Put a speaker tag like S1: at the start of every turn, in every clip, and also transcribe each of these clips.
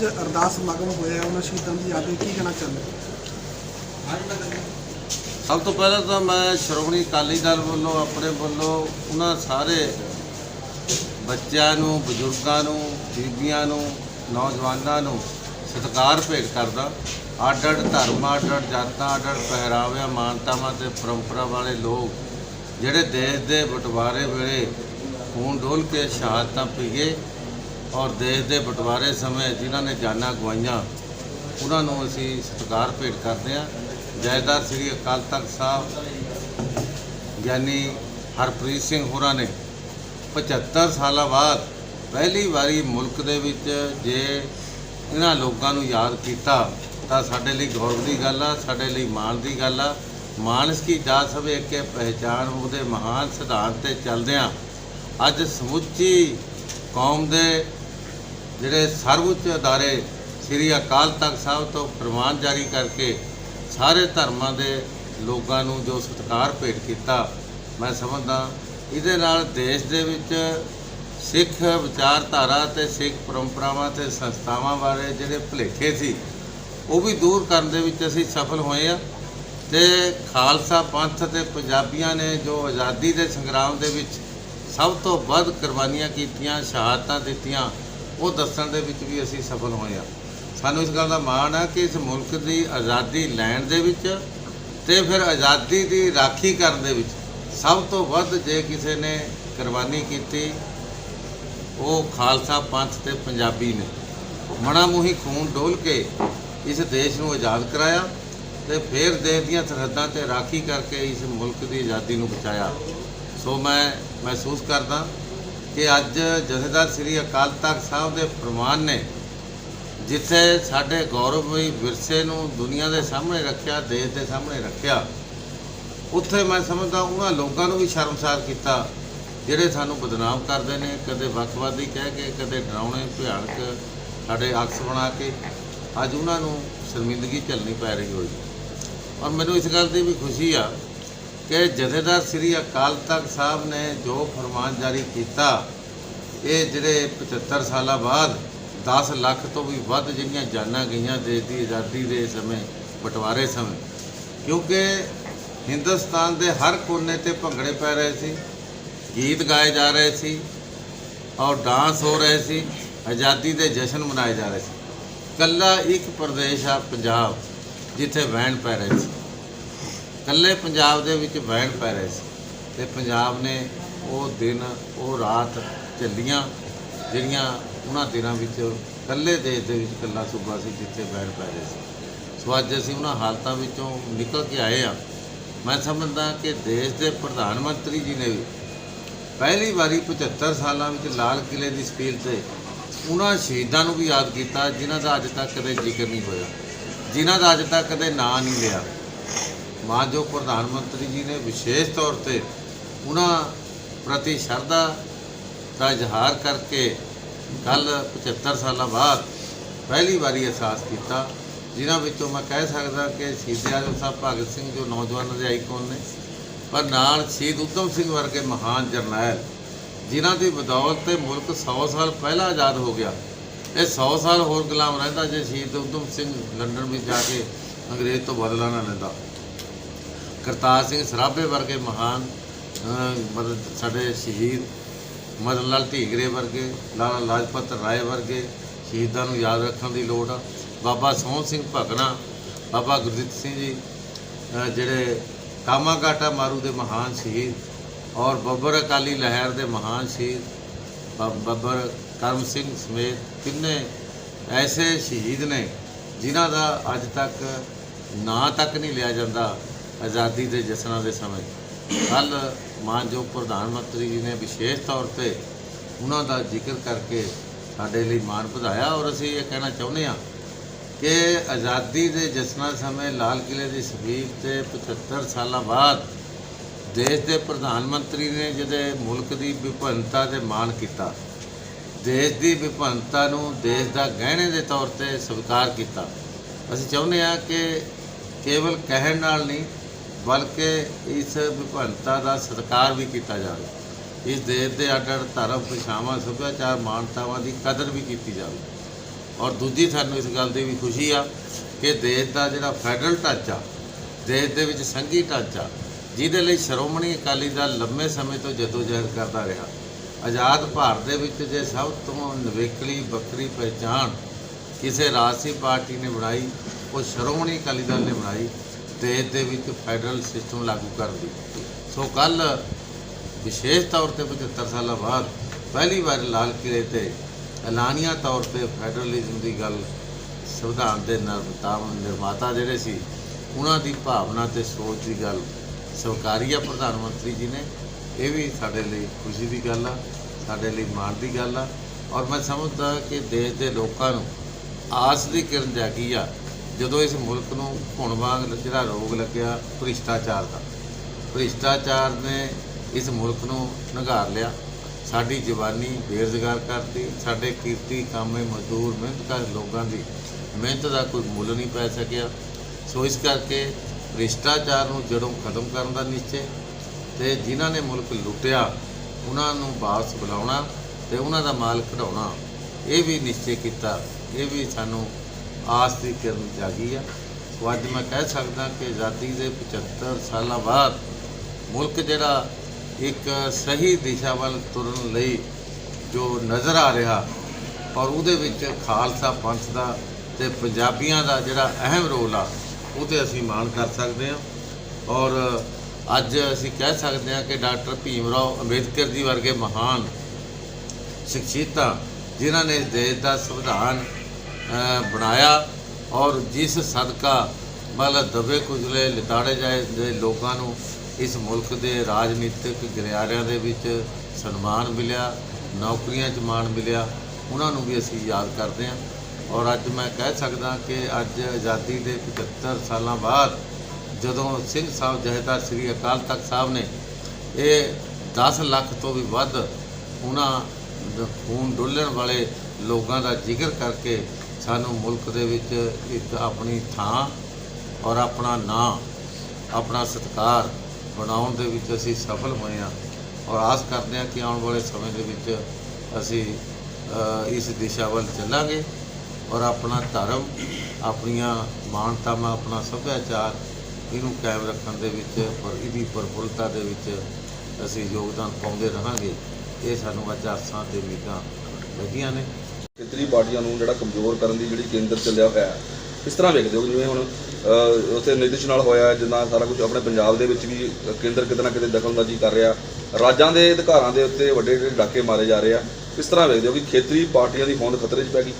S1: ਅੱਜ ਅਰਦਾਸ ਸਮਾਗਮ ਹੋਇਆ ਉਹਨਾਂ ਸ਼ਹੀਦਾਂ ਦੀ ਯਾਦ ਵਿੱਚ ਕੀ ਕਹਿਣਾ ਚਾਹੁੰਦੇ
S2: ਸਭ ਤੋਂ ਪਹਿਲਾਂ ਤਾਂ ਮੈਂ ਸ਼੍ਰੋਮਣੀ ਅਕਾਲੀ ਦਲ ਵੱਲੋਂ, ਆਪਣੇ ਵੱਲੋਂ ਉਹਨਾਂ ਸਾਰੇ ਬੱਚਿਆਂ ਨੂੰ, ਬਜ਼ੁਰਗਾਂ ਨੂੰ, ਬੀਬੀਆਂ ਨੂੰ, ਨੌਜਵਾਨਾਂ ਨੂੰ ਸਤਿਕਾਰ ਭੇਟ ਕਰਦਾ। ਅੱਡ ਅੱਡ ਧਰਮ ਅੱਡ ਅੱਡ ਜਾਤਾਂ ਅੱਡ ਅੱਡ ਪਹਿਰਾਵਿਆਂ ਮਾਨਤਾਵਾਂ ਤੇ ਪਰੰਪਰਾ ਵਾਲੇ ਲੋਕ ਜਿਹੜੇ ਦੇਸ਼ ਦੇ ਬਟਵਾਰੇ ਵੇਲੇ ਖੂਨ ਡੋਲ ਕੇ ਸ਼ਹਾਦਤਾਂ ਪੀਏ ਔਰ ਦੇਸ਼ ਦੇ ਬਟਵਾਰੇ ਸਮੇਂ ਜਿਨ੍ਹਾਂ ਨੇ ਜਾਨਾਂ ਗਵਾਈਆਂ, ਉਹਨਾਂ ਨੂੰ ਅਸੀਂ ਸਤਿਕਾਰ ਭੇਟ ਕਰਦੇ ਹਾਂ। ਜਾਇਦਾਦ ਸ੍ਰੀ ਅਕਾਲ ਤਖਤ ਸਾਹਿਬ ਗਿਆਨੀ ਹਰਪ੍ਰੀਤ ਸਿੰਘ ਹੋਰਾਂ ਨੇ 75 ਸਾਲਾਂ ਬਾਅਦ ਪਹਿਲੀ ਵਾਰੀ ਮੁਲਕ ਦੇ ਵਿੱਚ ਜੇ ਇਹਨਾਂ ਲੋਕਾਂ ਨੂੰ ਯਾਦ ਕੀਤਾ, ਤਾਂ ਸਾਡੇ ਲਈ ਗੌਰਵ ਦੀ ਗੱਲ ਆ, ਸਾਡੇ ਲਈ ਮਾਣ ਦੀ ਗੱਲ ਆ। ਮਾਨਸ ਕੀ ਜਾਤ ਸਭ ਇੱਕ ਹੈ ਪਹਿਚਾਨ ਉਹਦੇ ਮਹਾਨ ਸਿਧਾਂਤ ਤੇ ਚੱਲਦਿਆਂ ਅੱਜ ਸਮੁੱਚੀ ਕੌਮ ਦੇ ਜਿਹੜੇ ਸਰਵਉੱਚ ਅਦਾਰੇ ਸ੍ਰੀ ਅਕਾਲ ਤਖਤ ਸਾਹਿਬ ਤੋਂ ਫਰਮਾਨ ਜਾਰੀ ਕਰਕੇ ਸਾਰੇ ਧਰਮਾਂ ਦੇ ਲੋਕਾਂ ਨੂੰ ਜੋ ਸਤਿਕਾਰ ਭੇਟ ਕੀਤਾ, ਮੈਂ ਸਮਝਦਾ ਇਹਦੇ ਨਾਲ ਦੇਸ਼ ਦੇ ਵਿੱਚ ਸਿੱਖ ਵਿਚਾਰਧਾਰਾ ਤੇ ਸਿੱਖ ਪਰੰਪਰਾਵਾਂ ਤੇ ਸੰਸਥਾਵਾਂ ਬਾਰੇ ਜਿਹੜੇ ਭੁਲੇਖੇ ਸੀ, ਉਹ ਵੀ ਦੂਰ ਕਰਨ ਦੇ ਵਿੱਚ ਅਸੀਂ ਸਫਲ ਹੋਏ ਆ ਤੇ ਖਾਲਸਾ ਪੰਥ ਤੇ ਪੰਜਾਬੀਆਂ ਨੇ ਜੋ ਆਜ਼ਾਦੀ ਦੇ ਸੰਗਰਾਮ ਦੇ ਵਿੱਚ ਸਭ ਤੋਂ ਵੱਧ ਕੁਰਬਾਨੀਆਂ ਕੀਤੀਆਂ, ਸ਼ਹਾਦਤਾਂ ਦਿੱਤੀਆਂ ਉਹ ਦੱਸਣ ਦੇ ਵਿੱਚ ਵੀ ਅਸੀਂ ਸਫਲ ਹੋਏ ਆ ਸਾਨੂੰ ਇਸ ਗੱਲ ਦਾ ਮਾਣ ਆ ਕਿ ਇਸ ਮੁਲਕ ਦੀ ਆਜ਼ਾਦੀ ਲੈਣ ਦੇ ਵਿੱਚ ਤੇ ਫਿਰ ਆਜ਼ਾਦੀ ਦੀ ਰਾਖੀ ਕਰਨ ਦੇ ਵਿੱਚ ਸਭ ਤੋਂ ਵੱਧ ਜੇ ਕਿਸੇ ਨੇ ਕੁਰਬਾਨੀ ਕੀਤੀ, ਉਹ ਖਾਲਸਾ ਪੰਥ ਤੇ ਪੰਜਾਬੀ ਨੇ। ਮਣਾ ਮੂੰਹੀ ਖੂਨ ਡੋਲ ਕੇ ਇਸ ਦੇਸ਼ ਨੂੰ ਆਜ਼ਾਦ ਕਰਾਇਆ ਤੇ ਫਿਰ ਦੇਸ਼ ਦੀਆਂ ਸਰਹੱਦਾਂ ਤੇ ਰਾਖੀ ਕਰਕੇ ਇਸ ਮੁਲਕ ਦੀ ਆਜ਼ਾਦੀ ਨੂੰ ਬਚਾਇਆ। ਸੋ ਮੈਂ ਮਹਿਸੂਸ ਕਰਦਾ ਕਿ ਅੱਜ ਜਥੇਦਾਰ ਸ੍ਰੀ ਅਕਾਲ ਤਖਤ ਸਾਹਿਬ ਦੇ ਫਰਮਾਨ ਨੇ ਜਿੱਥੇ ਸਾਡੇ ਗੌਰਵਮਈ ਵਿਰਸੇ ਨੂੰ ਦੁਨੀਆ ਦੇ ਸਾਹਮਣੇ ਰੱਖਿਆ, ਦੇਸ਼ ਦੇ ਸਾਹਮਣੇ ਰੱਖਿਆ, ਉੱਥੇ ਮੈਂ ਸਮਝਦਾ ਉਹਨਾਂ ਲੋਕਾਂ ਨੂੰ ਵੀ ਸ਼ਰਮਸਾਰ ਕੀਤਾ, ਜਿਹੜੇ ਸਾਨੂੰ ਬਦਨਾਮ ਕਰਦੇ ਨੇ, ਕਦੇ ਵੱਖਵਾਦੀ ਕਹਿ ਕੇ, ਕਦੇ ਡਰਾਉਣੇ, ਭਿਆਨਕ ਸਾਡੇ ਅਕਸ ਬਣਾ ਕੇ, ਅੱਜ ਉਹਨਾਂ ਨੂੰ ਸ਼ਰਮਿੰਦਗੀ ਝੱਲਣੀ ਪੈ ਰਹੀ ਹੋਈ। ਔਰ ਮੈਨੂੰ ਇਸ ਗੱਲ ਦੀ ਵੀ ਖੁਸ਼ੀ ਆ ਕਿ ਜਥੇਦਾਰ ਸ੍ਰੀ ਅਕਾਲ ਤਖਤ ਸਾਹਿਬ ਨੇ ਜੋ ਫਰਮਾਨ ਜਾਰੀ ਕੀਤਾ, ਇਹ ਜਿਹੜੇ 75 ਸਾਲਾਂ ਬਾਅਦ 10 ਲੱਖ ਤੋਂ ਵੀ ਵੱਧ ਜਿਹੜੀਆਂ ਜਾਨਾਂ ਗਈਆਂ ਦੇਸ਼ ਦੀ ਆਜ਼ਾਦੀ ਦੇ ਸਮੇਂ, ਬਟਵਾਰੇ ਸਮੇਂ, ਕਿਉਂਕਿ ਹਿੰਦੁਸਤਾਨ ਦੇ ਹਰ ਕੋਨੇ ਤੇ ਭੰਗੜੇ ਪੈ ਰਹੇ ਸੀ, ਗੀਤ ਗਾਏ ਜਾ ਰਹੇ ਸੀ ਔਰ ਡਾਂਸ ਹੋ ਰਹੇ ਸੀ, ਆਜ਼ਾਦੀ ਦੇ ਜਸ਼ਨ ਮਨਾਏ ਜਾ ਰਹੇ ਸੀ। ਕੱਲਾ ਇੱਕ ਪ੍ਰਦੇਸ਼ ਆ ਪੰਜਾਬ, ਜਿੱਥੇ ਵਹਿਣ ਪੈ ਰਹੇ ਸੀ। ਕੱਲੇ ਪੰਜਾਬ ਦੇ ਵਿੱਚ ਵੈਣ ਪੈ ਰਹੇ ਸੀ ਤੇ ਪੰਜਾਬ ਨੇ ਉਹ ਦਿਨ, ਉਹ ਰਾਤ ਝੱਲੀਆਂ, ਜਿਹੜੀਆਂ ਉਹਨਾਂ ਦਿਨਾਂ ਵਿੱਚ ਕੱਲੇ ਦੇਸ਼ ਦੇ ਵਿੱਚ ਕੱਲਾ ਸੂਬਾ ਸੀ ਜਿੱਥੇ ਵੈਣ ਪੈ ਰਹੇ ਸੀ। ਸੋ ਅੱਜ ਅਸੀਂ ਉਹਨਾਂ ਹਾਲਤਾਂ ਵਿੱਚੋਂ ਨਿਕਲ ਕੇ ਆਏ ਆ ਮੈਂ ਸਮਝਦਾ ਕਿ ਦੇਸ਼ ਦੇ ਪ੍ਰਧਾਨ ਮੰਤਰੀ ਜੀ ਨੇ ਵੀ ਪਹਿਲੀ ਵਾਰੀ 75 ਸਾਲਾਂ ਵਿੱਚ ਲਾਲ ਕਿਲੇ ਦੀ ਸਪੀਲ ਤੇ ਉਹਨਾਂ ਸ਼ਹੀਦਾਂ ਨੂੰ ਵੀ ਯਾਦ ਕੀਤਾ, ਜਿਨ੍ਹਾਂ ਦਾ ਅੱਜ ਤੱਕ ਕਦੇ ਜ਼ਿਕਰ ਨਹੀਂ ਹੋਇਆ, ਜਿਨ੍ਹਾਂ ਦਾ ਅੱਜ ਤੱਕ ਕਦੇ ਨਾਂ ਨਹੀਂ ਲਿਆ। ਮਾਨਯੋਗ ਪ੍ਰਧਾਨ ਮੰਤਰੀ ਜੀ ਨੇ ਵਿਸ਼ੇਸ਼ ਤੌਰ ਤੇ ਉਹਨਾਂ ਪ੍ਰਤੀ ਸ਼ਰਧਾ ਦਾ ਇਜ਼ਹਾਰ ਕਰਕੇ ਕੱਲ 75 ਸਾਲਾਂ ਬਾਅਦ ਪਹਿਲੀ ਵਾਰੀ ਅਹਿਸਾਸ ਕੀਤਾ, ਜਿਨ੍ਹਾਂ ਵਿੱਚੋਂ ਮੈਂ ਕਹਿ ਸਕਦਾ ਕਿ ਸ਼ਹੀਦ ਆਜ਼ਮ ਸਾਹਿਬ ਭਗਤ ਸਿੰਘ ਜੋ ਨੌਜਵਾਨਾਂ ਦੇ ਆਈਕਨ ਨੇ, ਪਰ ਨਾਲ ਸ਼ਹੀਦ ਊਧਮ ਸਿੰਘ ਵਰਗੇ ਮਹਾਨ ਜਰਨੈਲ, ਜਿਨ੍ਹਾਂ ਦੀ ਬਦੌਲਤ ਤੇ ਮੁਲਕ 100 ਸਾਲ ਪਹਿਲਾਂ ਆਜ਼ਾਦ ਹੋ ਗਿਆ, ਇਹ 100 ਸਾਲ ਹੋਰ ਗੁਲਾਮ ਰਹਿੰਦਾ ਜੇ ਸ਼ਹੀਦ ਊਧਮ ਸਿੰਘ ਲੰਡਨ ਵਿੱਚ ਜਾ ਕੇ ਅੰਗਰੇਜ਼ ਤੋਂ ਬਦਲਾ ਨਾ ਲੈਂਦਾ। ਕਰਤਾਰ ਸਿੰਘ ਸਰਾਭੇ ਵਰਗੇ ਮਹਾਨ ਅਹ, ਮਤਲਬ ਸਾਡੇ ਸ਼ਹੀਦ ਮਦਨ ਲਾਲ ਢੀਗਰੇ ਵਰਗੇ ਲਾਲਾ ਲਾਜਪਤ ਰਾਏ ਵਰਗੇ ਸ਼ਹੀਦਾਂ ਨੂੰ ਯਾਦ ਰੱਖਣ ਦੀ ਲੋੜ ਆ। ਬਾਬਾ ਸੋਹਣ ਸਿੰਘ ਭਗਣਾ ਬਾਬਾ ਗੁਰਦਿੱਤ ਸਿੰਘ ਜੀ ਜਿਹੜੇ ਕਾਮਾਗਾਟਾ ਮਾਰੂ ਦੇ ਮਹਾਨ ਸ਼ਹੀਦ ਔਰ ਬੱਬਰ ਅਕਾਲੀ ਲਹਿਰ ਦੇ ਮਹਾਨ ਸ਼ਹੀਦ ਬ- ਬੱਬਰ ਕਰਮ ਸਿੰਘ ਸਮੇਤ ਤਿੰਨੇ ਐਸੇ ਸ਼ਹੀਦ ਨੇ ਜਿਨ੍ਹਾਂ ਦਾ ਅੱਜ ਤੱਕ ਨਾਂ ਤੱਕ ਨਹੀਂ ਲਿਆ ਜਾਂਦਾ। ਆਜ਼ਾਦੀ ਦੇ ਜਸ਼ਨਾਂ ਦੇ ਸਮੇਂ। ਕੱਲ ਮਾਨਯੋਗ ਪ੍ਰਧਾਨ ਮੰਤਰੀ ਜੀ ਨੇ ਵਿਸ਼ੇਸ਼ ਤੌਰ ਤੇ ਉਹਨਾਂ ਦਾ ਜ਼ਿਕਰ ਕਰਕੇ ਸਾਡੇ ਲਈ ਮਾਣ ਵਧਾਇਆ ਔਰ ਅਸੀਂ ਇਹ ਕਹਿਣਾ ਚਾਹੁੰਦੇ ਹਾਂ ਕਿ ਆਜ਼ਾਦੀ ਦੇ ਜਸ਼ਨਾਂ ਸਮੇਂ ਲਾਲ ਕਿਲੇ ਦੀ ਸਬੀਲ ਤੇ 75 ਸਾਲਾਂ ਬਾਅਦ ਦੇਸ਼ ਦੇ ਪ੍ਰਧਾਨ ਮੰਤਰੀ ਨੇ ਜਿਹਦੇ ਮੁਲਕ ਦੀ ਵਿਭਿੰਨਤਾ ਤੇ ਮਾਣ ਕੀਤਾ, ਦੇਸ਼ ਦੀ ਵਿਭਿੰਨਤਾ ਨੂੰ ਦੇਸ਼ ਦਾ ਗਹਿਣੇ ਦੇ ਤੌਰ ਤੇ ਸਵੀਕਾਰ ਕੀਤਾ। ਅਸੀਂ ਚਾਹੁੰਦੇ ਹਾਂ ਕਿ ਕੇਵਲ ਕਹਿਣ ਨਾਲ ਨਹੀਂ ਬਲਕਿ ਇਸ ਵਿਭਿੰਨਤਾ ਦਾ ਸਤਿਕਾਰ ਵੀ ਕੀਤਾ ਜਾਵੇ। ਇਸ ਦੇਸ਼ ਦੇ ਅੱਡ ਅੱਡ ਧਰਮ ਪਛਾਵਾਂ ਸੱਭਿਆਚਾਰ, ਮਾਨਤਾਵਾਂ ਦੀ ਕਦਰ ਵੀ ਕੀਤੀ ਜਾਵੇ। ਔਰ ਦੂਜੀ ਸਾਨੂੰ ਇਸ ਗੱਲ ਦੀ ਵੀ ਖੁਸ਼ੀ ਆ ਕਿ ਦੇਸ਼ ਦਾ ਜਿਹੜਾ ਫੈਡਰਲ ਢਾਂਚਾ ਦੇਸ਼ ਦੇ ਵਿੱਚ ਸੰਘੀ ਢਾਂਚਾ ਜਿਹਦੇ ਲਈ ਸ਼੍ਰੋਮਣੀ ਅਕਾਲੀ ਦਲ ਲੰਮੇ ਸਮੇਂ ਤੋਂ ਜਦੋਜਹਿਦ ਕਰਦਾ ਰਿਹਾ। ਆਜ਼ਾਦ ਭਾਰਤ ਦੇ ਵਿੱਚ ਜੇ ਸਭ ਤੋਂ ਨਵੇਕਲੀ, ਵੱਖਰੀ ਪਹਿਚਾਣ ਕਿਸੇ ਰਾਜਸੀ ਪਾਰਟੀ ਨੇ ਬਣਾਈ, ਉਹ ਸ਼੍ਰੋਮਣੀ ਅਕਾਲੀ ਦਲ ਨੇ ਬਣਾਈ ਦੇਸ਼ ਦੇ ਵਿੱਚ ਫੈਡਰਲ ਸਿਸਟਮ ਲਾਗੂ ਕਰਨ ਦੀ ਸੋ ਕੱਲ ਵਿਸ਼ੇਸ਼ ਤੌਰ ਤੇ 75 ਸਾਲਾਂ ਬਾਅਦ ਪਹਿਲੀ ਵਾਰ ਲਾਲ ਕਿਲੇ ਤੇ ਐਲਾਨੀਆ ਤੌਰ ਤੇ ਫੈਡਰਲਿਜ਼ਮ ਦੀ ਗੱਲ ਸੰਵਿਧਾਨ ਦੇ ਨਿਰਮਾਤਾ ਨਿਰਮਾਤਾ ਜਿਹੜੇ ਸੀ, ਉਹਨਾਂ ਦੀ ਭਾਵਨਾ ਤੇ ਸੋਚ ਦੀ ਗੱਲ ਸਵਕਾਰੀ ਆ ਪ੍ਰਧਾਨ ਮੰਤਰੀ ਜੀ ਨੇ। ਇਹ ਵੀ ਸਾਡੇ ਲਈ ਖੁਸ਼ੀ ਦੀ ਗੱਲ ਆ, ਸਾਡੇ ਲਈ ਮਾਣ ਦੀ ਗੱਲ ਆ। ਔਰ ਮੈਂ ਸਮਝਦਾ ਕਿ ਦੇਸ਼ ਦੇ ਲੋਕਾਂ ਨੂੰ ਆਸ ਦੀ ਕਿਰਨ ਜਾਗੀ ਆ ਜਦੋਂ ਇਸ ਮੁਲਕ ਨੂੰ ਹੁਣ ਵਾਂਗ ਜਿਹੜਾ ਰੋਗ ਲੱਗਿਆ ਭ੍ਰਿਸ਼ਟਾਚਾਰ ਦਾ, ਭ੍ਰਿਸ਼ਟਾਚਾਰ ਨੇ ਇਸ ਮੁਲਕ ਨੂੰ ਨਗਾਰ ਲਿਆ। ਸਾਡੀ ਜਵਾਨੀ ਬੇਰੁਜ਼ਗਾਰ ਕਰਤੀ, ਸਾਡੇ ਕੀਰਤੀ ਕਾਮੇ ਮਜ਼ਦੂਰ, ਮਿਹਨਤਕਾਰ ਲੋਕਾਂ ਦੀ ਮਿਹਨਤ ਦਾ ਕੋਈ ਮੁੱਲ ਨਹੀਂ ਪੈ ਸਕਿਆ। ਸੋ ਇਸ ਕਰਕੇ ਭ੍ਰਿਸ਼ਟਾਚਾਰ ਨੂੰ ਜੜੋਂ ਖਤਮ ਕਰਨ ਦਾ ਨਿਸ਼ਚੇ ਤੇ ਜਿਨ੍ਹਾਂ ਨੇ ਮੁਲਕ ਲੁੱਟਿਆ, ਉਹਨਾਂ ਨੂੰ ਵਾਪਸ ਬੁਲਾਉਣਾ ਤੇ ਉਹਨਾਂ ਦਾ ਮਾਲ ਕਢਾਉਣਾ, ਇਹ ਵੀ ਨਿਸ਼ਚੇ ਕੀਤਾ। ਇਹ ਵੀ ਸਾਨੂੰ ਆਸ ਦੀ ਕਿਰਨ ਜਾਗੀ ਆ। ਸੋ ਅੱਜ ਮੈਂ ਕਹਿ ਸਕਦਾ ਕਿ ਆਜ਼ਾਦੀ ਦੇ 75 ਸਾਲਾਂ ਬਾਅਦ ਮੁਲਕ ਜਿਹੜਾ ਇੱਕ ਸਹੀ ਦਿਸ਼ਾ ਵੱਲ ਤੁਰਨ ਲਈ ਜੋ ਨਜ਼ਰ ਆ ਰਿਹਾ ਔਰ ਉਹਦੇ ਵਿੱਚ ਖਾਲਸਾ ਪੰਥ ਦਾ ਤੇ ਪੰਜਾਬੀਆਂ ਦਾ ਜਿਹੜਾ ਅਹਿਮ ਰੋਲ ਆ ਉਹ ਤੇ ਅਸੀਂ ਮਾਣ ਕਰ ਸਕਦੇ ਹਾਂ। ਔਰ ਅੱਜ ਅਸੀਂ ਕਹਿ ਸਕਦੇ ਹਾਂ ਕਿ ਡਾਕਟਰ ਭੀਮ ਰਾਓ ਅੰਬੇਦਕਰ ਜੀ ਵਰਗੇ ਮਹਾਨ ਸ਼ਖਸੀਅਤਾਂ ਜਿਨ੍ਹਾਂ ਨੇ ਦੇਸ਼ ਦਾ ਸੰਵਿਧਾਨ ਬਣਾਇਆ ਔਰ ਜਿਸ ਸਦਕਾ ਮਤਲਬ ਦਬੇ ਕੁਚਲੇ ਲਿਤਾੜੇ ਜਾਏ ਦੇ ਲੋਕਾਂ ਨੂੰ ਇਸ ਮੁਲਕ ਦੇ ਰਾਜਨੀਤਿਕ ਗਰਿਆਰਿਆਂ ਦੇ ਵਿੱਚ ਸਨਮਾਨ ਮਿਲਿਆ, ਨੌਕਰੀਆਂ 'ਚ ਮਾਣ ਮਿਲਿਆ, ਉਹਨਾਂ ਨੂੰ ਵੀ ਅਸੀਂ ਯਾਦ ਕਰਦੇ ਹਾਂ। ਔਰ ਅੱਜ ਮੈਂ ਕਹਿ ਸਕਦਾ ਕਿ ਅੱਜ ਆਜ਼ਾਦੀ ਦੇ 75 ਸਾਲਾਂ ਬਾਅਦ ਜਦੋਂ ਸਿੰਘ ਸਾਹਿਬ ਜਹੇਦਾਰ ਸ੍ਰੀ ਅਕਾਲ ਤਖਤ ਸਾਹਿਬ ਨੇ ਇਹ 10 ਲੱਖ ਤੋਂ ਵੀ ਵੱਧ ਉਹਨਾਂ ਖੂਨ ਡੋਲਣ ਵਾਲੇ ਲੋਕਾਂ ਦਾ ਜ਼ਿਕਰ ਕਰਕੇ ਸਾਨੂੰ ਮੁਲਕ ਦੇ ਵਿੱਚ ਇੱਕ ਆਪਣੀ ਥਾਂ ਔਰ ਆਪਣਾ ਨਾਂ, ਆਪਣਾ ਸਤਿਕਾਰ ਬਣਾਉਣ ਦੇ ਵਿੱਚ ਅਸੀਂ ਸਫਲ ਹੋਏ ਹਾਂ ਔਰ ਆਸ ਕਰਦੇ ਹਾਂ ਕਿ ਆਉਣ ਵਾਲੇ ਸਮੇਂ ਦੇ ਵਿੱਚ ਅਸੀਂ ਇਸ ਦਿਸ਼ਾ ਵੱਲ ਚੱਲਾਂਗੇ ਔਰ ਆਪਣਾ ਧਰਮ, ਆਪਣੀਆਂ ਮਾਨਤਾਵਾਂ, ਆਪਣਾ ਸੱਭਿਆਚਾਰ ਇਹਨੂੰ ਕਾਇਮ ਰੱਖਣ ਦੇ ਵਿੱਚ ਔਰ ਇਹਦੀ ਪ੍ਰਫੁੱਲਤਾ ਦੇ ਵਿੱਚ ਅਸੀਂ ਯੋਗਦਾਨ ਪਾਉਂਦੇ ਰਹਾਂਗੇ। ਇਹ ਸਾਨੂੰ ਅੱਜ ਆਸਾਂ ਤੇ ਉਮੀਦਾਂ ਲੱਗੀਆਂ ਨੇ।
S3: ਖੇਤਰੀ ਪਾਰਟੀਆਂ ਨੂੰ ਜਿਹੜਾ ਕਮਜ਼ੋਰ ਕਰਨ ਦੀ ਜਿਹੜੀ ਕੇਂਦਰ ਚੱਲਿਆ ਹੋਇਆ ਹੈ। ਕਿਸ ਤਰ੍ਹਾਂ ਵੇਖਦੇ ਹੋ ਜਿਵੇਂ ਹੁਣ ਉੱਥੇ ਨਿਤਿਸ਼ ਨਾਲ ਹੋਇਆ ਜਿੰਨਾ ਸਾਰਾ ਕੁਝ ਆਪਣੇ ਪੰਜਾਬ ਦੇ ਵਿੱਚ ਵੀ ਕੇਂਦਰ ਕਿਤੇ ਨਾ ਕਿਤੇ ਦਖਲਅੰਦਾਜ਼ੀ ਕਰ ਰਿਹਾ। ਰਾਜਾਂ ਦੇ ਅਧਿਕਾਰਾਂ ਦੇ ਉੱਤੇ ਵੱਡੇ ਵੱਡੇ ਡਾਕੇ ਮਾਰੇ ਜਾ ਰਹੇ ਆ। ਇਸ ਤਰ੍ਹਾਂ ਵੇਖਦੇ ਹੋ ਕਿ ਖੇਤਰੀ ਪਾਰਟੀਆਂ ਦੀ ਹੋਂਦ ਖਤਰੇ 'ਚ ਪੈ ਗਈ?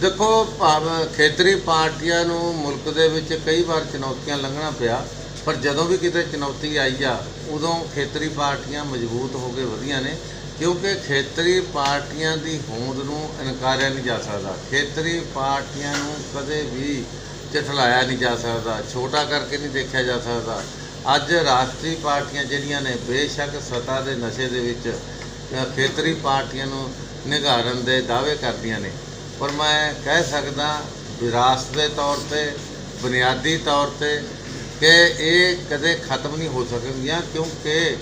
S2: ਦੇਖੋ, ਭਾਵ ਖੇਤਰੀ ਪਾਰਟੀਆਂ ਨੂੰ ਮੁਲਕ ਦੇ ਵਿੱਚ ਕਈ ਵਾਰ ਚੁਣੌਤੀਆਂ ਲੰਘਣਾ ਪਿਆ, ਪਰ ਜਦੋਂ ਵੀ ਕਿਤੇ ਚੁਣੌਤੀ ਆਈ ਆ, ਉਦੋਂ ਖੇਤਰੀ ਪਾਰਟੀਆਂ ਮਜ਼ਬੂਤ ਹੋ ਕੇ ਵਧੀਆਂ ਨੇ। ਕਿਉਂਕਿ ਖੇਤਰੀ ਪਾਰਟੀਆਂ ਦੀ ਹੋਂਦ ਨੂੰ ਇਨਕਾਰਿਆ ਨਹੀਂ ਜਾ ਸਕਦਾ। ਖੇਤਰੀ ਪਾਰਟੀਆਂ ਨੂੰ ਕਦੇ ਵੀ ਝਠਲਾਇਆ ਨਹੀਂ ਜਾ ਸਕਦਾ, ਛੋਟਾ ਕਰਕੇ ਨਹੀਂ ਦੇਖਿਆ ਜਾ ਸਕਦਾ। ਅੱਜ ਰਾਸ਼ਟਰੀ ਪਾਰਟੀਆਂ ਜਿਹੜੀਆਂ ਨੇ, ਬੇਸ਼ੱਕ ਸੱਤਾ ਦੇ ਨਸ਼ੇ ਦੇ ਵਿੱਚ ਖੇਤਰੀ ਪਾਰਟੀਆਂ ਨੂੰ ਨਿਗਾਰਨ ਦੇ ਦਾਅਵੇ ਕਰਦੀਆਂ ਨੇ। ਪਰ ਮੈਂ ਕਹਿ ਸਕਦਾ, ਵਿਰਾਸਤ ਦੇ ਤੌਰ ਤੇ, ਬੁਨਿਆਦੀ ਤੌਰ ਤੇ, ਕਿ ਇਹ ਕਦੇ ਖਤਮ ਨਹੀਂ ਹੋ ਸਕਣਗੀਆਂ ਕਿਉਂਕਿ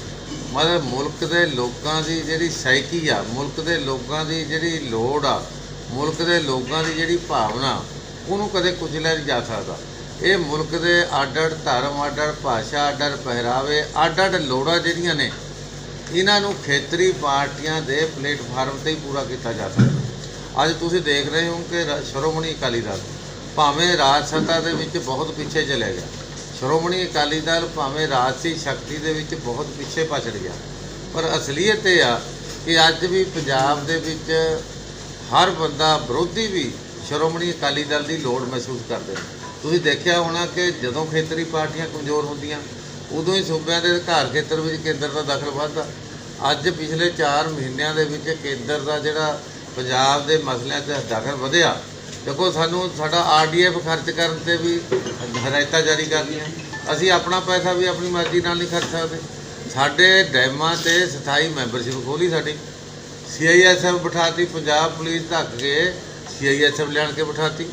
S2: ਮਤਲਬ ਮੁਲਕ ਦੇ ਲੋਕਾਂ ਦੀ ਜਿਹੜੀ ਸਾਈਕੀ ਆ, ਮੁਲਕ ਦੇ ਲੋਕਾਂ ਦੀ ਜਿਹੜੀ ਲੋੜ ਆ, ਮੁਲਕ ਦੇ ਲੋਕਾਂ ਦੀ ਜਿਹੜੀ ਭਾਵਨਾ, ਉਹਨੂੰ ਕਦੇ ਕੁਚਲਿਆ ਨਹੀਂ ਜਾ ਸਕਦਾ। ਇਹ ਮੁਲਕ ਦੇ ਅੱਡ-ਅੱਡ ਧਰਮ ਅੱਡ-ਅੱਡ ਭਾਸ਼ਾ ਅੱਡ-ਅੱਡ ਪਹਿਰਾਵੇ ਅੱਡ-ਅੱਡ ਲੋੜਾਂ ਜਿਹੜੀਆਂ ਨੇ, ਇਹਨਾਂ ਨੂੰ ਖੇਤਰੀ ਪਾਰਟੀਆਂ ਦੇ ਪਲੇਟਫਾਰਮ ਤੇ ਹੀ ਪੂਰਾ ਕੀਤਾ ਜਾ ਸਕਦਾ। ਅੱਜ ਤੁਸੀਂ ਦੇਖ ਰਹੇ ਹੋ ਕਿ ਰ- ਸ਼੍ਰੋਮਣੀ ਅਕਾਲੀ ਦਲ ਭਾਵੇਂ ਰਾਜ ਸੱਤਾ ਦੇ ਵਿੱਚ ਬਹੁਤ ਪਿੱਛੇ ਚਲੇ ਗਿਆ ਸ਼੍ਰੋਮਣੀ ਅਕਾਲੀ ਦਲ ਭਾਵੇਂ ਰਾਜਸੀ ਸ਼ਕਤੀ ਦੇ ਵਿੱਚ ਬਹੁਤ ਪਿੱਛੇ ਪਛੜ ਗਿਆ ਪਰ ਅਸਲੀਅਤ ਇਹ ਆ ਕਿ ਅੱਜ ਵੀ ਪੰਜਾਬ ਦੇ ਵਿੱਚ ਹਰ ਬੰਦਾ ਵਿਰੋਧੀ ਵੀ ਸ਼੍ਰੋਮਣੀ ਅਕਾਲੀ ਦਲ ਦੀ ਲੋੜ ਮਹਿਸੂਸ ਕਰਦੇ ਤੁਸੀਂ ਦੇਖਿਆ ਹੋਣਾ ਕਿ ਜਦੋਂ ਖੇਤਰੀ ਪਾਰਟੀਆਂ ਕਮਜ਼ੋਰ ਹੁੰਦੀਆਂ, ਉਦੋਂ ਹੀ ਸੂਬਿਆਂ ਦੇ ਅਧਿਕਾਰ ਖੇਤਰ ਵਿੱਚ ਕੇਂਦਰ ਦਾ ਦਖਲ ਵੱਧਦਾ। ਅੱਜ ਪਿਛਲੇ 4 ਮਹੀਨਿਆਂ ਦੇ ਵਿੱਚ ਕੇਂਦਰ ਦਾ ਜਿਹੜਾ ਪੰਜਾਬ ਦੇ ਮਸਲਿਆਂ 'ਤੇ ਦਖਲ ਵਧਿਆ ਦੇਖੋ, ਸਾਨੂੰ ਸਾਡਾ ਆਰਡੀਐਫ ਖਰਚ ਕਰਨ ਤੇ ਵੀ ਹਦਾਇਤਾਂ ਜਾਰੀ ਕਰਨੀਆਂ। ਅਸੀਂ ਆਪਣਾ ਪੈਸਾ ਵੀ ਆਪਣੀ ਮਰਜ਼ੀ ਨਾਲ ਨਹੀਂ ਖਰਚ ਸਕਦੇ। ਸਾਡੇ ਡੈਮਾਂ ਤੇ ਸਥਾਈ ਮੈਂਬਰਸ਼ਿਪ ਖੋਲੀ ਸਾਡੀ। ਸੀਆਈਐਸਐਫ ਬਿਠਾਤੀ, ਪੰਜਾਬ ਪੁਲਿਸ ਧੱਕ ਕੇ ਸੀਆਈਐਸਐਫ ਲਿਆਣ ਕੇ ਬਿਠਾਤੀ।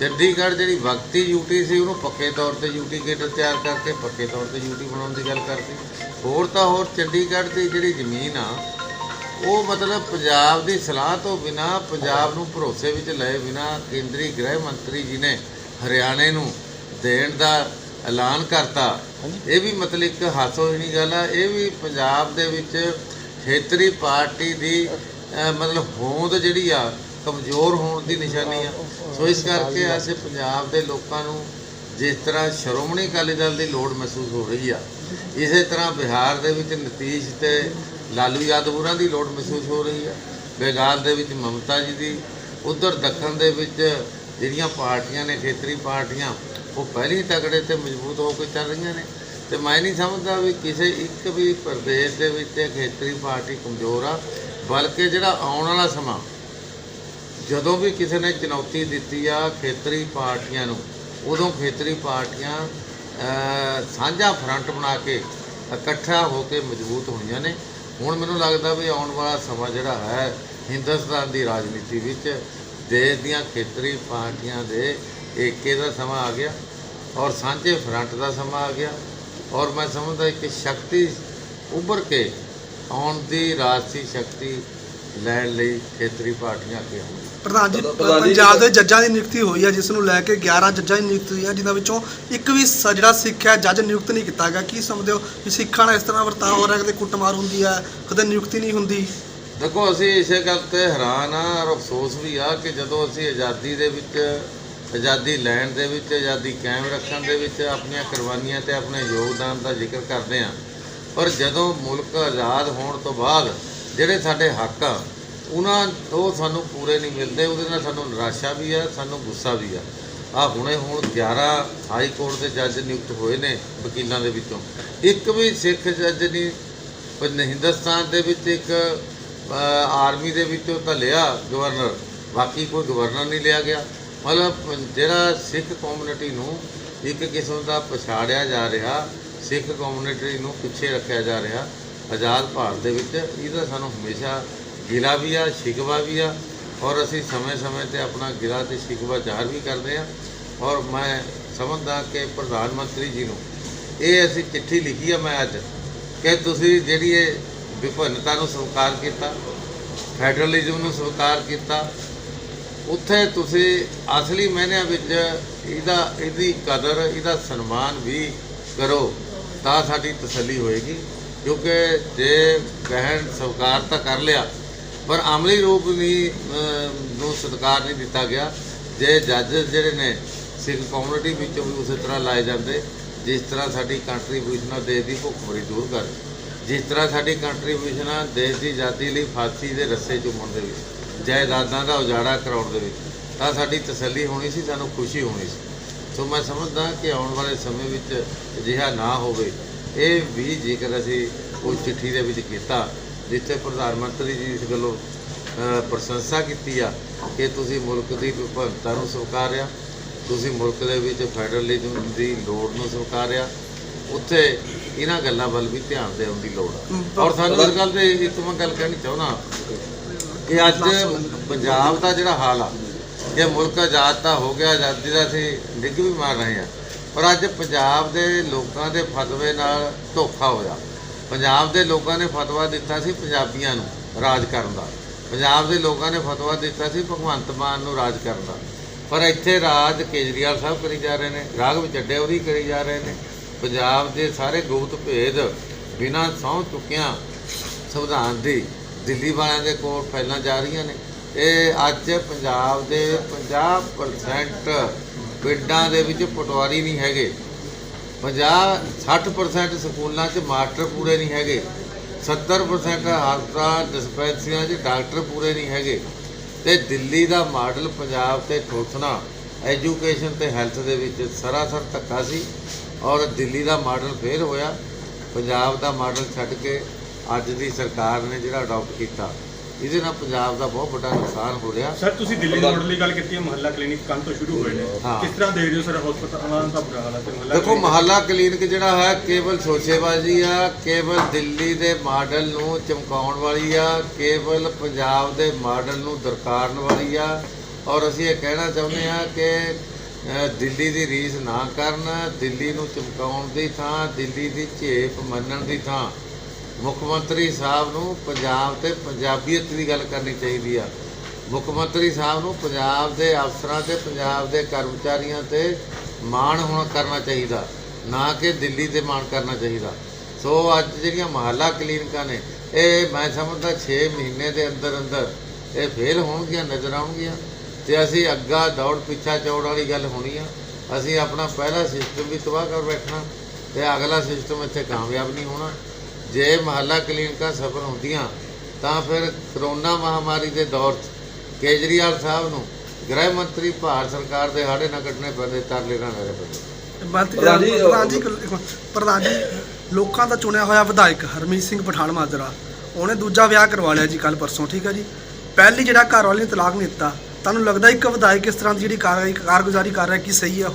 S2: ਚੰਡੀਗੜ੍ਹ ਜਿਹੜੀ ਵਕਤੀ ਯੂਟੀ ਸੀ, ਉਹਨੂੰ ਪੱਕੇ ਤੌਰ ਤੇ ਯੂਟੀ ਕੇਡਰ ਤਿਆਰ ਕਰਕੇ ਪੱਕੇ ਤੌਰ ਤੇ ਯੂਟੀ ਬਣਾਉਣ ਦੀ ਗੱਲ ਕਰਤੀ। ਹੋਰ ਤਾਂ ਹੋਰ, ਚੰਡੀਗੜ੍ਹ ਦੀ ਜਿਹੜੀ ਜ਼ਮੀਨ ਆ ਉਹ ਮਤਲਬ ਪੰਜਾਬ ਦੀ ਸਲਾਹ ਤੋਂ ਬਿਨਾ ਪੰਜਾਬ ਨੂੰ ਭਰੋਸੇ ਵਿੱਚ ਲਏ ਬਿਨਾ ਕੇਂਦਰੀ ਗ੍ਰਹਿ ਮੰਤਰੀ ਜੀ ਨੇ ਹਰਿਆਣੇ ਨੂੰ ਦੇਣ ਦਾ ਐਲਾਨ ਕਰਤਾ। ਇਹ ਵੀ ਮਤਲਬ ਇੱਕ ਹਾਸੋਹੀਣੀ ਗੱਲ ਆ। ਇਹ ਵੀ ਪੰਜਾਬ ਦੇ ਵਿੱਚ ਖੇਤਰੀ ਪਾਰਟੀ ਦੀ ਮਤਲਬ ਹੋਂਦ ਜਿਹੜੀ ਆ ਕਮਜ਼ੋਰ ਹੋਣ ਦੀ ਨਿਸ਼ਾਨੀ ਆ। ਸੋ ਇਸ ਕਰਕੇ ਅਸੀਂ ਪੰਜਾਬ ਦੇ ਲੋਕਾਂ ਨੂੰ ਜਿਸ ਤਰ੍ਹਾਂ ਸ਼੍ਰੋਮਣੀ ਅਕਾਲੀ ਦਲ ਦੀ ਲੋੜ ਮਹਿਸੂਸ ਹੋ ਰਹੀ ਆ। ਇਸੇ ਤਰ੍ਹਾਂ ਬਿਹਾਰ ਦੇ ਵਿੱਚ ਨਤੀਸ਼ ਤੇ ਲਾਲੂ ਯਾਦਵ ਹੋਰਾਂ ਦੀ ਲੋੜ ਮਹਿਸੂਸ ਹੋ ਰਹੀ ਆ ਬੰਗਾਲ ਦੇ ਵਿੱਚ ਮਮਤਾ ਜੀ ਦੀ, ਉਧਰ ਦੱਖਣ ਦੇ ਵਿੱਚ ਜਿਹੜੀਆਂ ਪਾਰਟੀਆਂ ਨੇ, ਖੇਤਰੀ ਪਾਰਟੀਆਂ, ਉਹ ਪਹਿਲੀ ਤਕੜੇ ਤੇ ਮਜ਼ਬੂਤ ਹੋ ਕੇ ਚੱਲ ਰਹੀਆਂ ਨੇ। ਤੇ ਮੈਂ ਨਹੀਂ ਸਮਝਦਾ ਵੀ ਕਿਸੇ ਇੱਕ ਵੀ ਪ੍ਰਦੇਸ਼ ਦੇ ਵਿੱਚ ਖੇਤਰੀ ਪਾਰਟੀ ਕਮਜ਼ੋਰ ਆ, ਬਲਕਿ ਜਿਹੜਾ ਆਉਣ ਵਾਲਾ ਸਮਾਂ, ਜਦੋਂ ਵੀ ਕਿਸੇ ਨੇ ਚੁਣੌਤੀ ਦਿੱਤੀ ਆ ਖੇਤਰੀ ਪਾਰਟੀਆਂ ਨੂੰ, ਉਦੋਂ ਖੇਤਰੀ ਪਾਰਟੀਆਂ ਸਾਂਝਾ ਫਰੰਟ ਬਣਾ ਕੇ ਇਕੱਠਾ ਹੋ ਕੇ ਮਜ਼ਬੂਤ ਹੋਈਆਂ ਨੇ। ਹੁਣ ਮੈਨੂੰ ਲੱਗਦਾ ਵੀ ਆਉਣ ਵਾਲਾ ਸਮਾਂ ਜਿਹੜਾ ਹੈ, ਹਿੰਦੁਸਤਾਨ ਦੀ ਰਾਜਨੀਤੀ ਵਿੱਚ ਦੇਸ਼ ਦੀਆਂ ਖੇਤਰੀ ਪਾਰਟੀਆਂ ਦੇ ਏਕੇ ਦਾ ਸਮਾਂ ਆ ਗਿਆ ਔਰ ਸਾਂਝੇ ਫਰੰਟ ਦਾ ਸਮਾਂ ਆ ਗਿਆ। ਔਰ ਮੈਂ ਸਮਝਦਾ ਕਿ ਸ਼ਕਤੀ ਉੱਭਰ ਕੇ ਆਉਣ ਦੀ ਰਾਜਸੀ ਸ਼ਕਤੀ ਲੈਣ ਲਈ ਖੇਤਰੀ ਪਾਰਟੀਆਂ ਅੱਗੇ ਆਉਣ
S1: ਪ੍ਰਧਾਨ ਜੀ
S3: ਪ੍ਰਧਾਨ ਜੀ,
S1: ਪੰਜਾਬ ਦੇ ਜੱਜਾਂ ਦੀ ਨਿਯੁਕਤੀ ਹੋਈ ਹੈ ਜਿਸ ਨੂੰ ਲੈ ਕੇ 11 ਜੱਜਾਂ ਦੀ ਨਿਯੁਕਤੀ ਹੋਈ ਹੈ ਜਿਨ੍ਹਾਂ ਵਿੱਚੋਂ ਇੱਕ ਵੀ ਸ- ਜਿਹੜਾ ਸਿੱਖ ਹੈ ਜੱਜ ਨਿਯੁਕਤ ਨਹੀਂ ਕੀਤਾ ਗਿਆ। ਕੀ ਸਮਝਦੇ ਹੋ ਕਿ ਸਿੱਖਾਂ ਨਾਲ ਇਸ ਤਰ੍ਹਾਂ ਵਰਤਾਅ ਹੋ ਰਿਹਾ ਕਦੇ ਕੁੱਟਮਾਰ ਹੁੰਦੀ ਹੈ ਕਦੇ ਨਿਯੁਕਤੀ ਨਹੀਂ ਹੁੰਦੀ?
S2: ਦੇਖੋ ਅਸੀਂ ਇਸੇ ਗੱਲ ਤੇ ਹੈਰਾਨ ਆ ਔਰ ਅਫਸੋਸ ਵੀ ਆ ਕਿ ਜਦੋਂ ਅਸੀਂ ਆਜ਼ਾਦੀ ਦੇ ਵਿੱਚ ਆਜ਼ਾਦੀ ਲੈਣ ਦੇ ਵਿੱਚ ਆਜ਼ਾਦੀ ਕਾਇਮ ਰੱਖਣ ਦੇ ਵਿੱਚ ਆਪਣੀਆਂ ਕੁਰਬਾਨੀਆਂ ਤੇ ਆਪਣੇ ਯੋਗਦਾਨ ਦਾ ਜ਼ਿਕਰ ਕਰਦੇ ਆ ਪਰ ਜਦੋਂ ਮੁਲਕ ਆਜ਼ਾਦ ਹੋਣ ਤੋਂ ਬਾਅਦ ਜਿਹੜੇ ਸਾਡੇ ਹੱਕ ਆ ਉਹਨਾਂ ਉਹ ਸਾਨੂੰ ਪੂਰੇ ਨਹੀਂ ਮਿਲਦੇ, ਉਹਦੇ ਨਾਲ ਸਾਨੂੰ ਨਿਰਾਸ਼ਾ ਵੀ ਆ, ਸਾਨੂੰ ਗੁੱਸਾ ਵੀ ਆ। ਆ ਹੁਣੇ ਹੁਣ 11 ਹਾਈ ਕੋਰਟ ਦੇ ਜੱਜ ਨਿਯੁਕਤ ਹੋਏ ਨੇ ਵਕੀਲਾਂ ਦੇ ਵਿੱਚੋਂ। ਇੱਕ ਵੀ ਸਿੱਖ ਜੱਜ ਨਹੀਂ ਹਿੰਦੁਸਤਾਨ ਦੇ ਵਿੱਚ ਇੱਕ ਆਰਮੀ ਦੇ ਵਿੱਚੋਂ ਤਾਂ ਲਿਆ ਗਵਰਨਰ, ਬਾਕੀ ਕੋਈ ਗਵਰਨਰ ਨਹੀਂ ਲਿਆ ਗਿਆ। ਮਤਲਬ ਜਿਹੜਾ ਸਿੱਖ ਕਮਿਊਨਿਟੀ ਨੂੰ ਇੱਕ ਕਿਸਮ ਦਾ ਪਛਾੜਿਆ ਜਾ ਰਿਹਾ, ਸਿੱਖ ਕਮਿਊਨਿਟੀ ਨੂੰ ਪਿੱਛੇ ਰੱਖਿਆ ਜਾ ਰਿਹਾ, ਆਜ਼ਾਦ ਭਾਰਤ ਦੇ ਵਿੱਚ, ਇਹਦਾ ਸਾਨੂੰ ਹਮੇਸ਼ਾ ਗਿਲਾ ਵੀ ਆ, ਸ਼ਿਕਵਾ ਵੀ ਆ, ਔਰ ਅਸੀਂ ਸਮੇਂ-ਸਮੇਂ ਤੇ ਆਪਣਾ ਗਿਲਾ ਤੇ ਸ਼ਿਕਵਾ ਜ਼ਾਹਰ ਵੀ ਕਰਦੇ ਆ। ਔਰ ਮੈਂ ਸਮਝਦਾ ਕਿ ਪ੍ਰਧਾਨ ਮੰਤਰੀ ਜੀ ਨੂੰ ਇਹ ਅਸੀਂ ਚਿੱਠੀ ਲਿਖੀ ਆ ਮੈਂ ਅੱਜ ਕਿ ਤੁਸੀਂ ਜਿਹੜੀ ਇਹ ਵਿਭਿੰਨਤਾ ਨੂੰ ਸਵੀਕਾਰ ਕੀਤਾ, ਫੈਡਰਲਿਜ਼ਮ ਨੂੰ ਸਵੀਕਾਰ ਕੀਤਾ, ਉੱਥੇ ਤੁਸੀਂ ਅਸਲੀ ਮਾਇਨਿਆਂ ਵਿੱਚ ਇਹਦਾ, ਇਹਦੀ ਕਦਰ, ਇਹਦਾ ਸਨਮਾਨ ਵੀ ਕਰੋ, ਤਾਂ ਸਾਡੀ ਤਸੱਲੀ ਹੋਏਗੀ। ਕਿਉਂਕਿ ਜੇ ਕਹਿਣ ਸਵੀਕਾਰ ਤਾਂ ਕਰ ਲਿਆ ਪਰ ਅਮਲੀ ਰੂਪ ਨਹੀਂ ਨੂੰ ਸਤਿਕਾਰ ਨਹੀਂ ਦਿੱਤਾ ਗਿਆ। ਜੇ ਜੱਜ ਜਿਹੜੇ ਨੇ, ਸਿੱਖ ਕਮਿਊਨਿਟੀ ਵਿੱਚੋਂ ਵੀ ਉਸੇ ਤਰ੍ਹਾਂ ਲਾਏ ਜਾਂਦੇ, ਜਿਸ ਤਰ੍ਹਾਂ ਸਾਡੀ ਕੰਟਰੀਬਿਊਸ਼ਨ ਆ ਦੇਸ਼ ਦੀ ਭੁੱਖਮਰੀ ਦੂਰ ਕਰ ਜਿਸ ਤਰ੍ਹਾਂ ਸਾਡੀ ਕੰਟਰੀਬਿਊਸ਼ਨ ਆ ਦੇਸ਼ ਦੀ ਆਜ਼ਾਦੀ ਲਈ ਫਾਂਸੀ ਦੇ ਰੱਸੇ ਚੁੰਮਣ ਦੇ ਵਿੱਚ, ਜਾਇਦਾਦਾਂ ਦਾ ਉਜਾੜਾ ਕਰਾਉਣ ਦੇ ਵਿੱਚ, ਤਾਂ ਸਾਡੀ ਤਸੱਲੀ ਹੋਣੀ ਸੀ, ਸਾਨੂੰ ਖੁਸ਼ੀ ਹੋਣੀ ਸੀ। ਸੋ ਮੈਂ ਸਮਝਦਾ ਕਿ ਆਉਣ ਵਾਲੇ ਸਮੇਂ ਵਿੱਚ ਅਜਿਹਾ ਨਾ ਹੋਵੇ। ਇਹ ਵੀ ਜੇਕਰ ਅਸੀਂ ਉਹ ਚਿੱਠੀ ਦੇ ਵਿੱਚ ਕੀਤਾ ਜਿੱਥੇ ਪ੍ਰਧਾਨ ਮੰਤਰੀ ਜੀ ਇਸ ਗੱਲੋਂ ਪ੍ਰਸ਼ੰਸਾ ਕੀਤੀ ਆ ਕਿ ਤੁਸੀਂ ਮੁਲਕ ਦੀ ਵਿਭਿੰਨਤਾ ਨੂੰ ਸਵੀਕਾਰਿਆ। ਤੁਸੀਂ ਮੁਲਕ ਦੇ ਵਿੱਚ ਫੈਡਰਲਿਜ਼ਮ ਦੀ ਲੋੜ ਨੂੰ ਸਵੀਕਾਰਿਆ। ਉੱਥੇ ਇਹਨਾਂ ਗੱਲਾਂ ਵੱਲ ਵੀ ਧਿਆਨ ਦੇਣ ਦੀ ਲੋੜ ਆ। ਔਰ ਸਾਨੂੰ ਇਸ ਗੱਲ ਤੇ ਇੱਕ ਮੈਂ ਗੱਲ ਕਹਿਣੀ ਚਾਹੁੰਦਾ ਕਿ ਅੱਜ ਪੰਜਾਬ ਦਾ ਜਿਹੜਾ ਹਾਲ ਆ ਇਹ ਮੁਲਕ ਆਜ਼ਾਦ ਤਾਂ ਹੋ ਗਿਆ ਆਜ਼ਾਦੀ ਦਾ ਅਸੀਂ ਡਿੱਗ ਵੀ ਮਾਰ ਰਹੇ ਹਾਂ। ਪਰ ਅੱਜ ਪੰਜਾਬ ਦੇ ਲੋਕਾਂ ਦੇ ਫਤਵੇ ਨਾਲ ਧੋਖਾ ਹੋਇਆ। ਪੰਜਾਬ ਦੇ ਲੋਕਾਂ ਨੇ ਫਤਵਾ ਦਿੱਤਾ ਸੀ ਪੰਜਾਬੀਆਂ ਨੂੰ ਰਾਜ ਕਰਨ ਦਾ। ਪੰਜਾਬ ਦੇ ਲੋਕਾਂ ਨੇ ਫਤਵਾ ਦਿੱਤਾ ਸੀ ਭਗਵੰਤ ਮਾਨ ਨੂੰ ਰਾਜ ਕਰਨ ਦਾ। ਪਰ ਇੱਥੇ ਰਾਜ ਕੇਜਰੀਵਾਲ ਸਾਹਿਬ ਕਰੀ ਜਾ ਰਹੇ ਨੇ, ਰਾਘਵ ਚੱਡੇ ਉਹਦੀ ਕਰੀ ਜਾ ਰਹੇ ਨੇ। ਪੰਜਾਬ ਦੇ ਸਾਰੇ ਗੁਪਤ ਭੇਦ ਬਿਨਾਂ ਸਹੁੰ ਚੁੱਕਿਆ ਸੰਵਿਧਾਨ ਦੀ ਦਿੱਲੀ ਵਾਲਿਆਂ ਦੇ ਕੋਲ ਫੈਲਾਂ ਜਾ ਰਹੀਆਂ ਨੇ। ਇਹ ਅੱਜ ਪੰਜਾਬ ਦੇ 50% ਪਿੰਡਾਂ ਦੇ ਵਿੱਚ ਪਟਵਾਰੀ ਨਹੀਂ ਹੈਗੇ। 50 60% ਸਕੂਲਾਂ 'ਚ ਮਾਸਟਰ ਪੂਰੇ ਨਹੀਂ ਹੈਗੇ। 70% ਹਸਪਤਾਲ, ਡਿਸਪੈਂਸਰੀਆਂ 'ਚ ਡਾਕਟਰ ਪੂਰੇ ਨਹੀਂ ਹੈਗੇ। ਤੇ ਦਿੱਲੀ ਦਾ ਮਾਡਲ ਪੰਜਾਬ ਤੇ ਠੋਸਣਾ, ਐਜੂਕੇਸ਼ਨ ਤੇ ਹੈਲਥ ਦੇ ਵਿੱਚ ਸਰਾਸਰ ਧੱਕਾ ਸੀ ਔਰ ਦਿੱਲੀ ਦਾ ਮਾਡਲ ਫੇਲ ਹੋਇਆ। ਪੰਜਾਬ ਦਾ ਮਾਡਲ ਛੱਡ ਕੇ ਅੱਜ ਦੀ ਸਰਕਾਰ ਨੇ ਜਿਹੜਾ ਅਡਾਪਟ ਕੀਤਾ। ਇਹਦੇ ਨਾਲ ਪੰਜਾਬ ਦਾ ਬਹੁਤ ਵੱਡਾ ਨੁਕਸਾਨ ਹੋ ਰਿਹਾ।
S4: ਸਰ ਤੁਸੀਂ ਦਿੱਲੀ ਮਾਡਲ ਦੀ ਗੱਲ ਕੀਤੀ ਹੈ ਮਹੱਲਾ ਕਲੀਨਿਕ ਕੱਲ੍ਹ ਤੋਂ ਸ਼ੁਰੂ ਹੋਏ ਨੇ।
S2: ਹਾਂ।
S4: ਕਿਸ ਤਰ੍ਹਾਂ ਦੇਖ ਰਹੇ ਹੋ ਸਰ ਹਸਪਤਾਲਾਂ ਦਾ ਬੁਰਾ ਹਾਲ ਹੈ ਤੇ ਮਹੱਲਾ
S2: ਦੇਖੋ ਮਹੱਲਾ ਕਲੀਨਿਕ ਜਿਹੜਾ ਹੈ ਕੇਵਲ ਸ਼ੋਸ਼ੇਬਾਜ਼ੀ ਆ ਕੇਵਲ ਦਿੱਲੀ ਦੇ ਮਾਡਲ ਨੂੰ ਚਮਕਾਉਣ ਵਾਲੀ ਆ ਕੇਵਲ ਪੰਜਾਬ ਦੇ ਮਾਡਲ ਨੂੰ ਦਰਕਾਰਨ ਵਾਲੀ ਆ। ਔਰ ਅਸੀਂ ਇਹ ਕਹਿਣਾ ਚਾਹੁੰਦੇ ਆ ਕਿ ਅ, ਦਿੱਲੀ ਦੀ ਰੀਸ ਨਾ ਕਰਨ ਦਿੱਲੀ ਨੂੰ ਚਮਕਾਉਣ ਦੀ ਥਾਂ ਦਿੱਲੀ ਦੀ ਝੇਪ ਮੰਨਣ ਦੀ ਥਾਂ। ਮੁੱਖ ਮੰਤਰੀ ਸਾਹਿਬ ਨੂੰ ਪੰਜਾਬ ਤੇ ਪੰਜਾਬੀਅਤ ਦੀ ਗੱਲ ਕਰਨੀ ਚਾਹੀਦੀ ਆ। ਮੁੱਖ ਮੰਤਰੀ ਸਾਹਿਬ ਨੂੰ ਪੰਜਾਬ ਦੇ ਅਫਸਰਾਂ ਤੇ ਪੰਜਾਬ ਦੇ ਕਰਮਚਾਰੀਆਂ ਤੇ ਮਾਣ ਹੋਣਾ ਕਰਨਾ ਚਾਹੀਦਾ, ਨਾ ਕਿ ਦਿੱਲੀ ਤੇ ਮਾਣ ਕਰਨਾ ਚਾਹੀਦਾ। ਸੋ ਅੱਜ ਜਿਹੜੀਆਂ ਮਹੱਲਾ ਕਲੀਨਿਕਾਂ ਨੇ, ਇਹ ਮੈਂ ਸਮਝਦਾ 6 ਮਹੀਨੇ ਦੇ ਅੰਦਰ ਅੰਦਰ ਇਹ ਫੇਲ ਹੋਣਗੀਆਂ, ਨਜ਼ਰ ਆਉਣਗੀਆਂ। ਤੇ ਅਸੀਂ ਅੱਗਾ ਦੌੜ ਪਿੱਛਾ ਚੌੜ ਵਾਲੀ ਗੱਲ ਹੋਣੀ ਆ। ਅਸੀਂ ਆਪਣਾ ਪਹਿਲਾ ਸਿਸਟਮ ਵੀ ਤਬਾਹ ਕਰ ਬੈਠਣਾ ਤੇ ਅਗਲਾ ਸਿਸਟਮ ਇੱਥੇ ਕਾਮਯਾਬ ਨਹੀਂ ਹੋਣਾ। ਜੇ ਮਹੱਲਾ ਕਲੀਨਿਕਾਂ ਸਫਲ ਹੁੰਦੀਆਂ ਤਾਂ ਫਿਰ ਕਰੋਨਾ ਮਹਾਮਾਰੀ ਦੇ ਦੌਰ 'ਚ ਕੇਜਰੀਵਾਲ ਸਾਹਿਬ ਨੂੰ ਗ੍ਰਹਿ ਮੰਤਰੀ ਭਾਰਤ ਸਰਕਾਰ ਦੇ ਹਾੜੇ ਨਾ ਕੱਢਣੇ ਪੈਂਦੇ ਤਰਲੇ ਨਾ ਮੇਰੇ ਪੈਂਦੇ।
S3: ਪ੍ਰਧਾਨ ਜੀ,
S1: ਪ੍ਰਧਾਨ ਜੀ ਲੋਕਾਂ ਦਾ ਚੁਣਿਆ ਹੋਇਆ ਵਿਧਾਇਕ ਹਰਮੀਤ ਸਿੰਘ ਪਠਾਨ ਮਾਜਰਾ ਉਹਨੇ ਦੂਜਾ ਵਿਆਹ ਕਰਵਾ ਲਿਆ ਜੀ ਕੱਲ ਪਰਸੋਂ ਠੀਕ ਹੈ ਜੀ? ਪਹਿਲੀ ਜਿਹੜਾ ਘਰ ਵਾਲੇ ਨੇ ਤਲਾਕ ਨਹੀਂ ਦਿੱਤਾ ਤੁਹਾਨੂੰ ਲੱਗਦਾ ਇੱਕ ਵਿਧਾਇਕ ਇਸ ਤਰ੍ਹਾਂ ਦੀ ਜਿਹੜੀ ਕਾਰਗੁਜ਼ਾਰੀ ਕਰ ਰਿਹਾ ਕਿ ਸਹੀ ਹੈ ਉਹ?